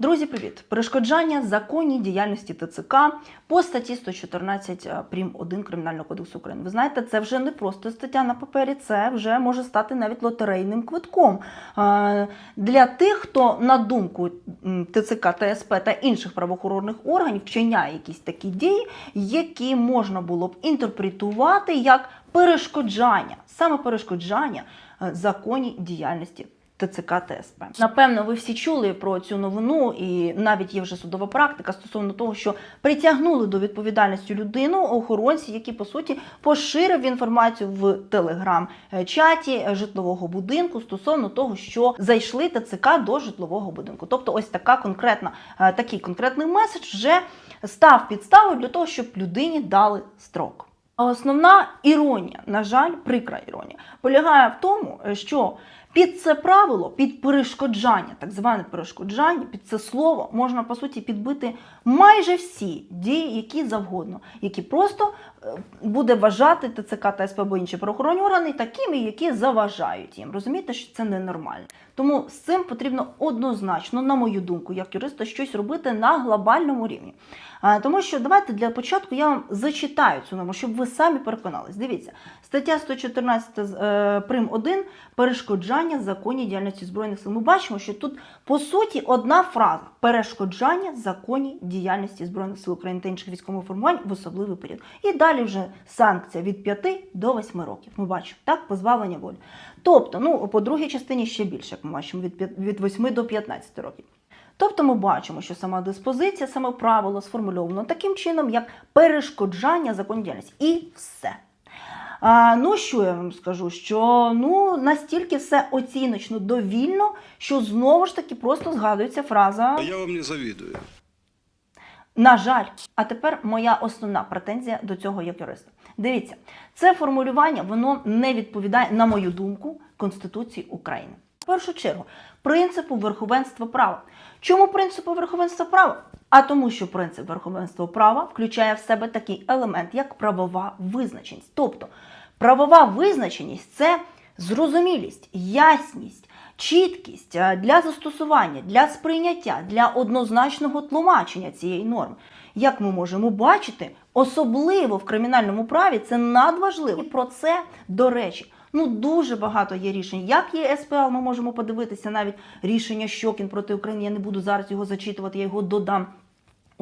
Друзі, привіт! Перешкоджання законній діяльності ТЦК по статті 114 е, прим. 1 Кримінального кодексу України. Ви знаєте, це вже не просто стаття на папері, це вже може стати навіть лотерейним квитком Е, для тих, хто на думку ТЦК, ТСП та інших правоохоронних органів вчиняє якісь такі дії, які можна було б інтерпретувати як перешкоджання, саме перешкоджання е, законній діяльності ТЦК ТСП. Напевно, ви всі чули про цю новину, і навіть є вже судова практика стосовно того, що притягнули до відповідальності людину охоронці, який по суті поширив інформацію в телеграм-чаті житлового будинку стосовно того, що зайшли ТЦК до житлового будинку. Тобто, ось така конкретна е, такий конкретний меседж вже став підставою для того, щоб людині дали строк. А Основна іронія, на жаль, прикра іронія, полягає в тому, що під це правило, під перешкоджання, так зване перешкоджання, під це слово можна по суті підбити майже всі дії, які завгодно, які просто е, буде вважати ТЦК та СП або інші правоохоронні органи такими, які заважають їм. Розумієте, що це ненормально. Тому з цим потрібно однозначно, на мою думку, як юриста, щось робити на глобальному рівні. Тому що давайте для початку я вам зачитаю цю норму, щоб ви самі переконались. Дивіться, стаття 114 е, прим 1 перешкоджання законній діяльності збройних сил. Ми бачимо, що тут по суті одна фраза перешкоджання законній діяльності збройних сил України та інших військових формувань в особливий період. І далі вже санкція від 5 до 8 років. Ми бачимо так, позбавлення волі. Тобто, ну по другій частині ще більше, як ми бачимо, від, п'ят- від 8 до 15 років. Тобто ми бачимо, що сама диспозиція, саме правило сформульовано таким чином, як перешкоджання законній діяльності. І все. А, ну, що я вам скажу? Що ну настільки все оціночно довільно, що знову ж таки просто згадується фраза Я вам не завідую. на жаль, а тепер моя основна претензія до цього як юриста. Дивіться, це формулювання воно не відповідає, на мою думку, Конституції України. Першу чергу, принципу верховенства права. Чому принципу верховенства права? А тому, що принцип верховенства права включає в себе такий елемент, як правова визначеність. Тобто, правова визначеність це зрозумілість, ясність, чіткість е, для застосування, для сприйняття, для однозначного тлумачення цієї норми. Як ми можемо бачити, особливо в кримінальному праві це надважливо. І про це, до речі, ну дуже багато є рішень. Як є СПЛ, ми можемо подивитися навіть рішення Щокін проти України. Я не буду зараз його зачитувати, я його додам.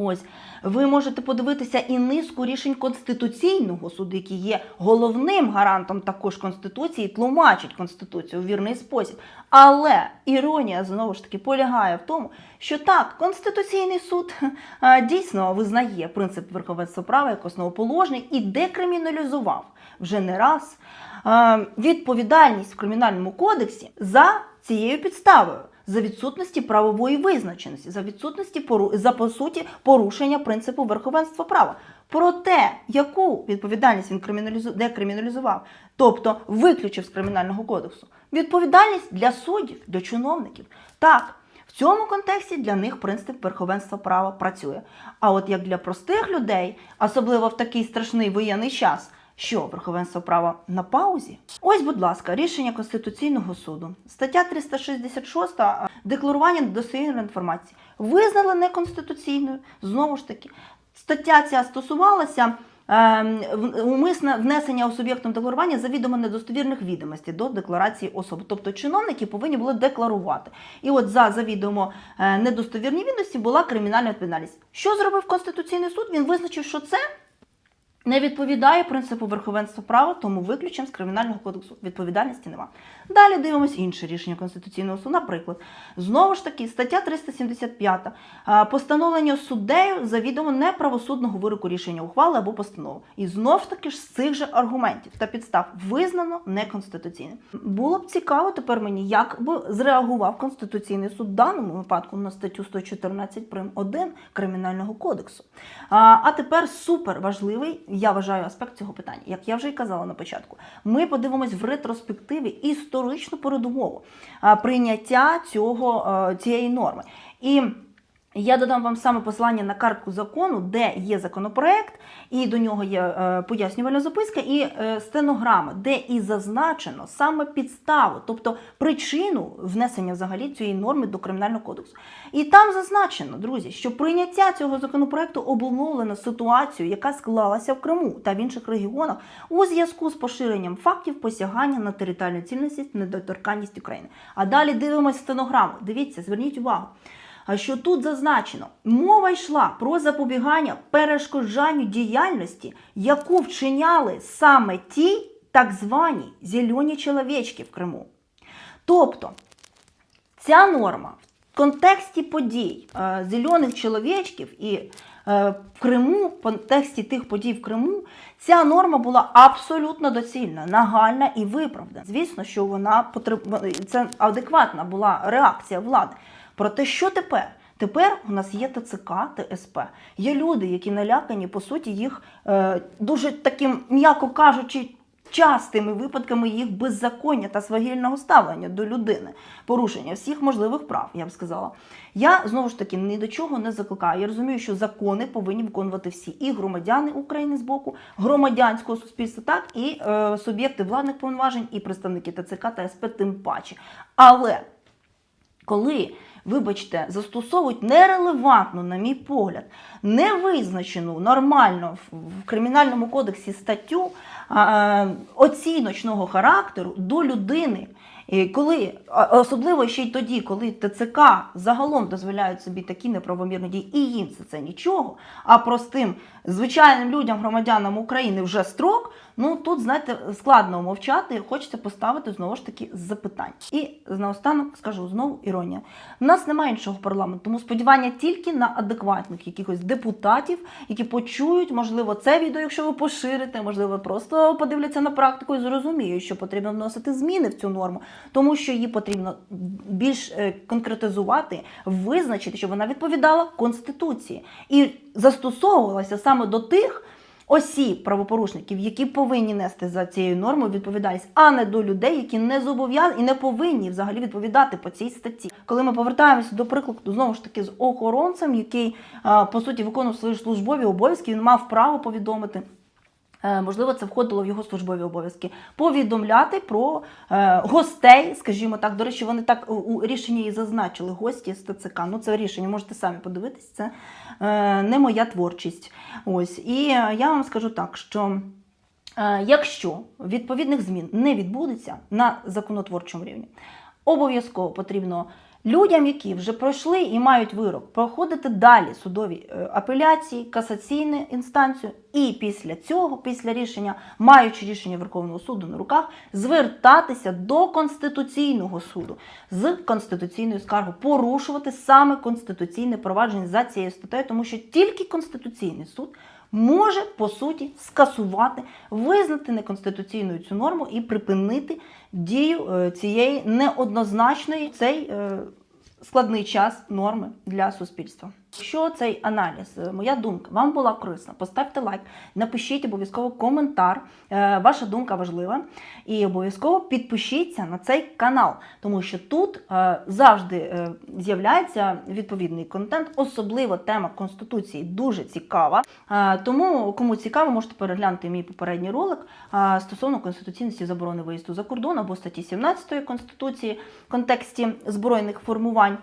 Ось ви можете подивитися і низку рішень Конституційного суду, які є головним гарантом також Конституції, тлумачить Конституцію у вірний спосіб. Але іронія знову ж таки полягає в тому, що так, Конституційний суд е, дійсно визнає принцип верховенства права як основоположний і декриміналізував вже не раз е, відповідальність в кримінальному кодексі за цією підставою. За відсутності правової визначеності, за відсутності пору... за по суті порушення принципу верховенства права. Про те, яку відповідальність він криміналізу... декриміналізував, тобто виключив з кримінального кодексу, відповідальність для суддів, для чиновників. Так, в цьому контексті для них принцип верховенства права працює. А от як для простих людей, особливо в такий страшний воєнний час, що верховенство права на паузі? Ось, будь ласка, рішення Конституційного суду. Стаття 366 декларування недостовірної інформації визнали неконституційною. Знову ж таки, стаття ця стосувалася. ем, Умисне внесення у суб'єктом декларування завідомо недостовірних відомостей до декларації особи. Тобто чиновники повинні були декларувати. І от за завідомо е, недостовірні відомості була кримінальна відповідальність. Що зробив Конституційний суд? Він визначив, що це не відповідає принципу верховенства права, тому виключимо з кримінального кодексу відповідальності нема. Далі дивимося інше рішення Конституційного суду. Наприклад, знову ж таки, стаття 375. а, Постановлення суддею завідомо неправосудного вироку рішення ухвали або постанови. І знов таки ж з цих же аргументів та підстав визнано неконституційним. Було б цікаво тепер мені, як би зреагував Конституційний суд в даному випадку на статтю 114 прим. 1 Кримінального кодексу. А тепер супер важливий, я вважаю, аспект цього питання. Як я вже й казала на початку, ми подивимось в ретроспективі історичну передумову прийняття цього, е, цієї норми. І Я додам вам саме посилання на картку закону, де є законопроект, і до нього є е, пояснювальна записка і е, стенограма, де і зазначено саме підставу, тобто причину внесення взагалі цієї норми до кримінального кодексу. І там зазначено, друзі, що прийняття цього законопроекту обумовлено ситуацією, яка склалася в Криму та в інших регіонах у зв'язку з поширенням фактів посягання на територіальну цілісність, недоторканність України. А далі дивимось стенограму. Дивіться, зверніть увагу. А що тут зазначено, мова йшла про запобігання перешкоджанню діяльності, яку вчиняли саме ті так звані зелені чоловічки в Криму. Тобто ця норма в контексті подій е, зелених чоловічків і е, в Криму, в контексті тих подій в Криму, ця норма була абсолютно доцільна, нагальна і виправдана. Звісно, що вона потреб... це адекватна була реакція влади. Проте що тепер? Тепер у нас є ТЦК, ТСП. Є люди, які налякані, по суті, їх е, дуже таким, м'яко кажучи, частими випадками їх беззаконня та свавільного ставлення до людини, порушення всіх можливих прав, я б сказала. Я знову ж таки ні до чого не закликаю. Я розумію, що закони повинні виконувати всі і громадяни України з боку, громадянського суспільства, так і е, суб'єкти владних повноважень, і представники ТЦК та СП тим паче. Але коли, вибачте, застосовують нерелевантну, на мій погляд, невизначену нормально в, кримінальному кодексі статтю оціночного характеру до людини. Коли особливо ще й тоді, коли ТЦК загалом дозволяють собі такі неправомірні дії, і їм це, це нічого, а простим звичайним людям, громадянам України вже строк. Ну тут, знаєте, складно мовчати, хочеться поставити знову ж таки запитань. І наостанок скажу знову іронія. У нас немає іншого парламенту, тому сподівання тільки на адекватних якихось депутатів, які почують, можливо, це відео, якщо ви поширите, можливо, просто подивляться на практику і зрозуміють, що потрібно вносити зміни в цю норму, тому що її потрібно більш е, конкретизувати, визначити, щоб вона відповідала конституції і застосовувалася саме до тих осіб правопорушників, які повинні нести за цією нормою відповідальність, а не до людей, які не зобов'язані і не повинні взагалі відповідати по цій статті. Коли ми повертаємося до прикладу знову ж таки з охоронцем, який по суті виконував свої службові обов'язки, він мав право повідомити. Е, Можливо, це входило в його службові обов'язки повідомляти про е, гостей, скажімо так. До речі, вони так у- рішенні і зазначили гості з ТЦК. Ну, це рішення, можете самі подивитись, це е, не моя творчість. Ось і е, я вам скажу так, що. Е, Якщо відповідних змін не відбудеться на законотворчому рівні, обов'язково потрібно людям, які вже пройшли і мають вирок, проходити далі судові е, апеляції, касаційну інстанцію, і після цього, після рішення, маючи рішення Верховного суду на руках, звертатися до Конституційного суду з конституційною скаргою, порушувати саме конституційне провадження за цією статтею, тому що тільки Конституційний суд може по суті скасувати, визнати неконституційною цю норму і припинити дію е, цієї неоднозначної цей е, складний час норми для суспільства. Якщо цей аналіз, е, моя думка, вам була корисна, поставте лайк, напишіть обов'язково коментар. Е, Ваша думка важлива. І обов'язково підпишіться на цей канал, тому що тут е, завжди з'являється відповідний контент, особливо тема Конституції дуже цікава. Тому, кому цікаво, можете переглянути мій попередній ролик стосовно конституційності заборони виїзду за кордон або статті 17 Конституції в контексті збройних формувань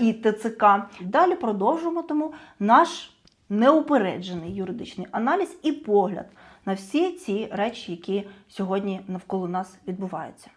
і ТЦК. Далі продовжуватиму наш неупереджений юридичний аналіз і погляд на всі ці речі, які сьогодні навколо нас відбуваються.